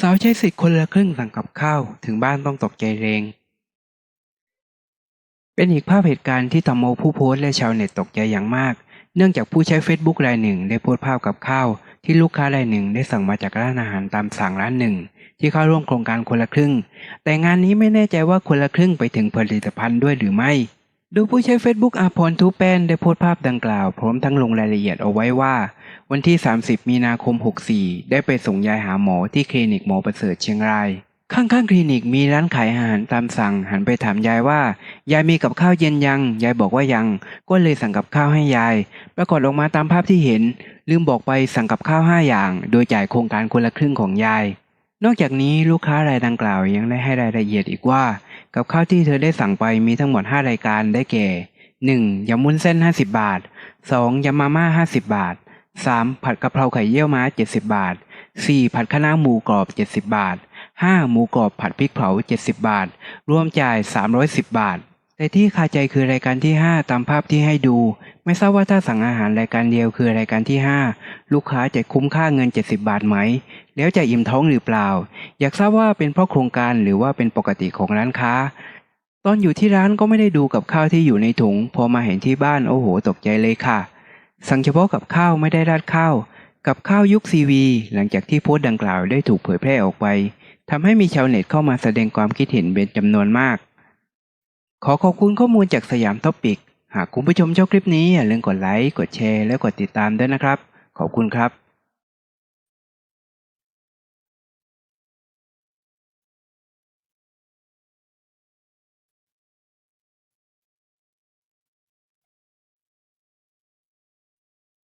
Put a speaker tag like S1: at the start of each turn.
S1: สาวใช้สิทธิ์คนละครึ่งสั่งกับข้าวถึงบ้านต้องตกใจเรงเป็นอีกภาพเหตุการณ์ที่ทำเอาผู้โพสต์และชาวเน็ตตกใจอย่างมาก เนื่องจากผู้ใช้ Facebook รายหนึ่งได้โพสต์ภาพกับข้าวที่ลูกค้ารายหนึ่งได้สั่งมาจากร้านอาหารตามสั่งร้านหนึ่ง ที่เข้าร่วมโครงการคนละครึ่ง แต่งานนี้ไม่แน่ใจว่าคนละครึ่งไปถึงผลิตภัณฑ์ด้วยหรือไม่ ดูผู้ใช้ Facebook อาพรทูแป้นได้โพสต์ภาพดังกล่าว พร้อมทั้งลงรายละเอียดเอาไว้ว่า วันที่ 30 มีนาคม 64 ได้ไปส่งยายหาหมอที่คลินิกหมอประเสริฐเชียงราย ข้างๆ คลินิกมีร้านขายอาหารตามสั่ง หันไปถามยายว่า ยายมีกับข้าวเย็นยัง ยายบอกว่ายัง ก็เลยสั่งกับข้าวให้ยาย ปรากฏออกมาตามภาพที่เห็น ลืมบอกไปสั่งกับข้าว 5 อย่าง โดยจ่ายโครงการคนละครึ่งของยาย นอกจากนี้ลูกค้ารายดังกล่าวยังได้ให้รายละเอียดอีกว่า กับข้าวที่เธอได้สั่งไปมีทั้งหมด 5 รายการได้แก่ 1. ยำมุ้นเส้น 50 บาท 2. ยำมาม่า 50 บาท 3. ผัดกะเพราไข่เยี่ยวม้า 70 บาท 4. ผัดคะน้าหมูกรอบ 70 บาท 5. หมูกรอบผัดพริกเผา 70 บาท รวมจ่าย 310 บาท แต่ที่คาใจคือรายการที่ 5 ตามภาพที่ให้ดู ไม่ทราบว่าถ้าสั่งอาหารรายการเดียวคือรายการที่ 5 ลูกค้าจะคุ้มค่าเงิน 70 บาทไหม แล้วจะอิ่มท้องหรือเปล่า อยากทราบว่าเป็นเพราะโครงการหรือว่าเป็นปกติของร้านค้า ตอนอยู่ที่ร้านก็ไม่ได้ดูกับข้าวที่อยู่ในถุง พอมาเห็นที่บ้านโอ้โห ตกใจเลยค่ะ สั่งเฉพาะกับข้าวไม่ได้ราดข้าว กับข้าวยุคซีวีหลังจากที่โพสต์ดังกล่าวได้ถูกเผยแพร่ออกไปทำให้มีชาวเน็ตเข้ามาแสดงความคิดเห็นเป็นจำนวนมาก ขอขอบคุณข้อมูลจากสยามท็อปิก หากคุณผู้ชมชอบคลิปนี้อย่าลืมกดไลค์ กดแชร์ และกดติดตามด้วยนะครับ ขอบคุณครับ